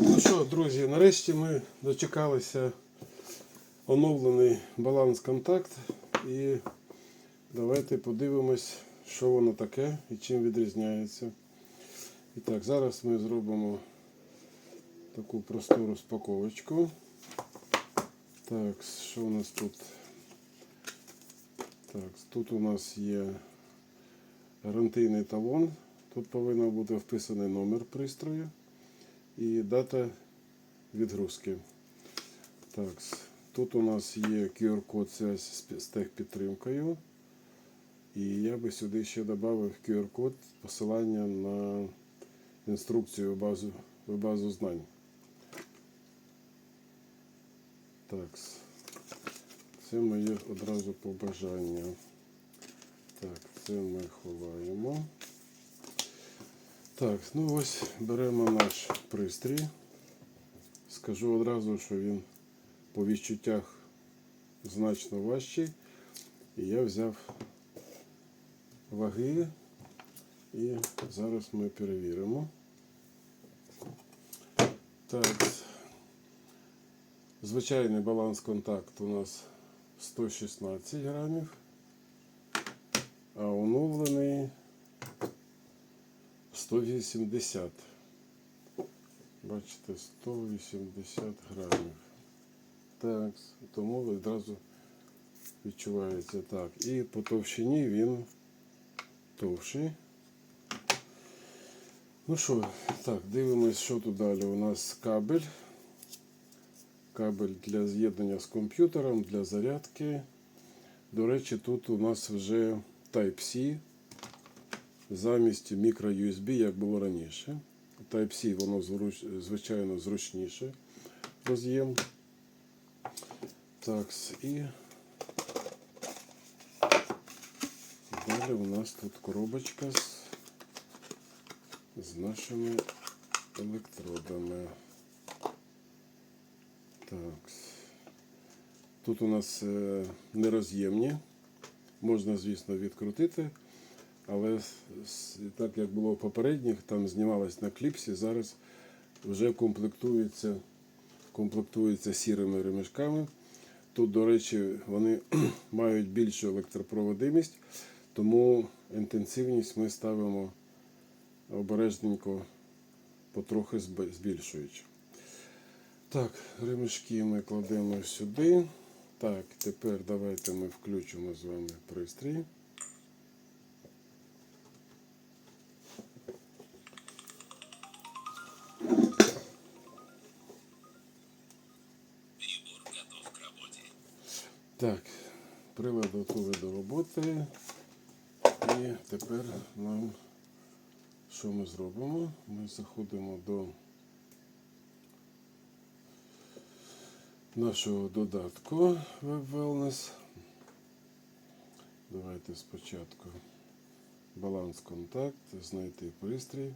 Ну що, друзі, нарешті ми дочекалися оновлений баланс контакт і давайте подивимось, що воно таке і чим відрізняється. І так, зараз ми зробимо таку просту розпаковочку. Так, що у нас тут? Так, тут у нас є гарантийний талон. Тут повинен бути вписаний номер пристрою і дата відгрузки. Так, тут у нас є QR-код з, техпідтримкою. І я би сюди ще додав QR-код посилання на інструкцію базу, в базу знань. Так, це моє одразу побажання. Так, це ми ховаємо. Так, ну ось беремо наш пристрій. Скажу одразу, що він по відчуттях значно важчий. І я взяв ваги і зараз ми перевіримо. Так, звичайний баланс контакт у нас 116 грамів, а оновлений 180. Бачите, 180 грамів. Так, тому відразу відчувається так. І по товщині він товщий. Ну що, так, дивимось, що тут далі. У нас кабель. Кабель для з'єднання з комп'ютером, для зарядки. До речі, тут у нас вже Type-C замість мікро-USB, як було раніше. Type-C воно звичайно зручніше роз'єм. Так, і далі у нас тут коробочка з, з нашими електродами. Так. Тут у нас е, нероз'ємні. Можна, звісно, відкрутити. Але так як було в попередніх, там знімалось на кліпсі, зараз вже комплектується, комплектується сірими ремішками. Тут, до речі, вони мають більшу електропроводимість, тому інтенсивність ми ставимо обережненько, потрохи збільшуючи. Так, ремішки ми кладемо сюди. Так, тепер давайте ми включимо з вами пристрій. Прилад готовий до роботи. І тепер нам що ми зробимо? Ми заходимо до нашого додатку Web Wellness. Давайте спочатку баланс контакт, знайти пристрій.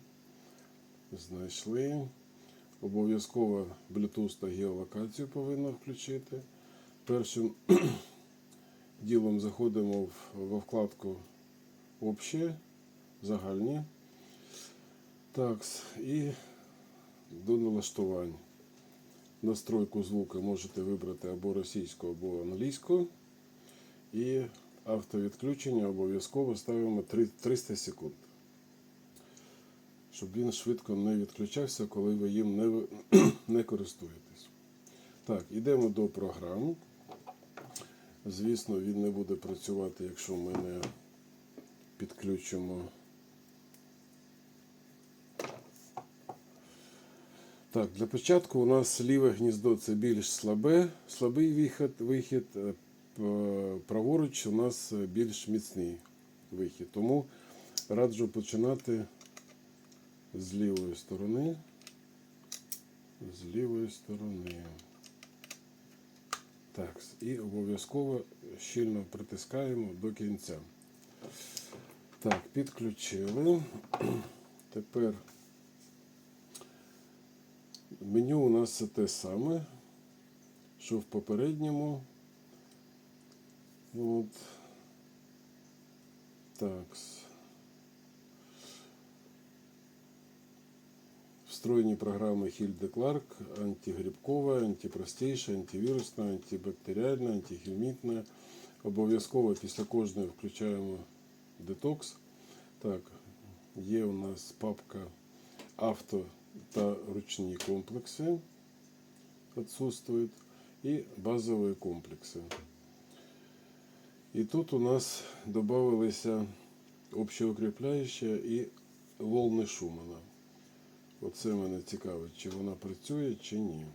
Знайшли. Обов'язково Bluetooth та геолокацію повинно включити. Першим ділом заходимо во вкладку Общее, загальні. Так, і до налаштувань. Настройку звука можете вибрати або російську, або англійську. І автовідключення обов'язково ставимо 300 секунд. Щоб він швидко не відключався, коли ви їм не, не користуєтесь. Так, йдемо до програм. Звісно, він не буде працювати, якщо ми не підключимо. Так, для початку у нас ліве гніздо це більш слабе, слабий вихід, вихід е, праворуч у нас е, більш міцний вихід. Тому раджу починати з лівої сторони. З лівої сторони. Так, і обов'язково щільно притискаємо до кінця. Так, підключили. Тепер меню у нас це те саме, що в попередньому. От. Так. Встроєні програми Хільде Кларк, антигрибкова, антипростейша, антивірусна, антибактеріальна, антихімітна. Обов'язково після кожної включаємо детокс. Так, є у нас папка авто та ручні комплекси отсутствуют и базовые комплекси. І тут у нас додавалися общеукріпляюча і волни Шумана. Оце мене цікавить, чи вона працює, чи ні.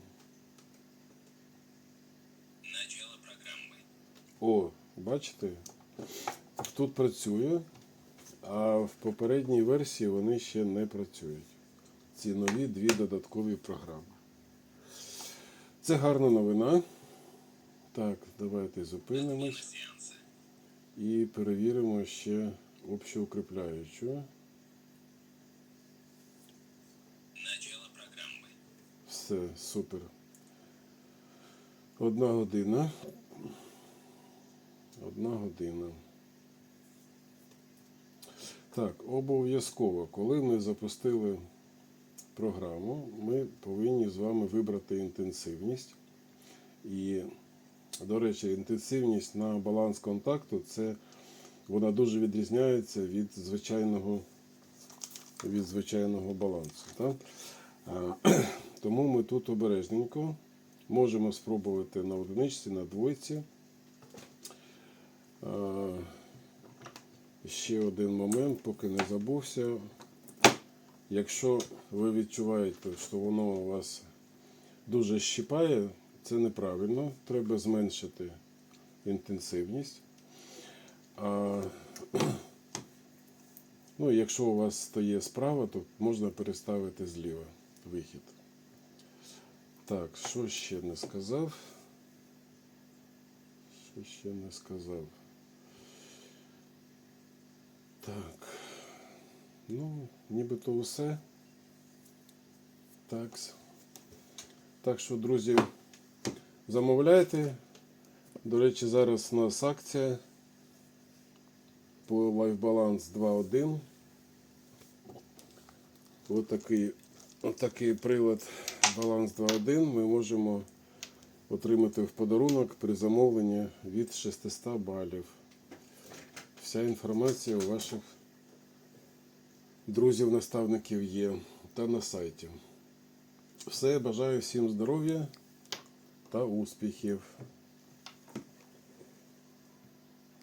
Начало программы. О, бачите? Тут працює, а в попередній версії вони ще не працюють. Ці нові дві додаткові програми. Це гарна новина. Так, давайте зупинимось і перевіримо ще общеукріпляючу. Начало программы. Все, супер. Одна година. Одна година. Так, обов'язково, коли ми запустили програму, ми повинні з вами вибрати інтенсивність. І, до речі, інтенсивність на баланс контакту це вона дуже відрізняється від звичайного, від звичайного балансу. Так? Тому ми тут обережненько можемо спробувати на одиничці, на двойці. Ще один момент, поки не забувся. Якщо ви відчуваєте, що воно у вас дуже щипає, це неправильно. Треба зменшити інтенсивність. А, ну, якщо у вас стає справа, то можна переставити зліва вихід. Так, що ще не сказав? Що ще не сказав? Так. Ну, нібито усе. Так. Так що, друзі, замовляйте. До речі, зараз у нас акція по Life Balance 2.1. Отакий, отакий прилад Balance 2.1 ми можемо отримати в подарунок при замовленні від 600 балів. Вся інформація у ваших друзів-наставників є та на сайті. Все, бажаю всім здоров'я та успіхів.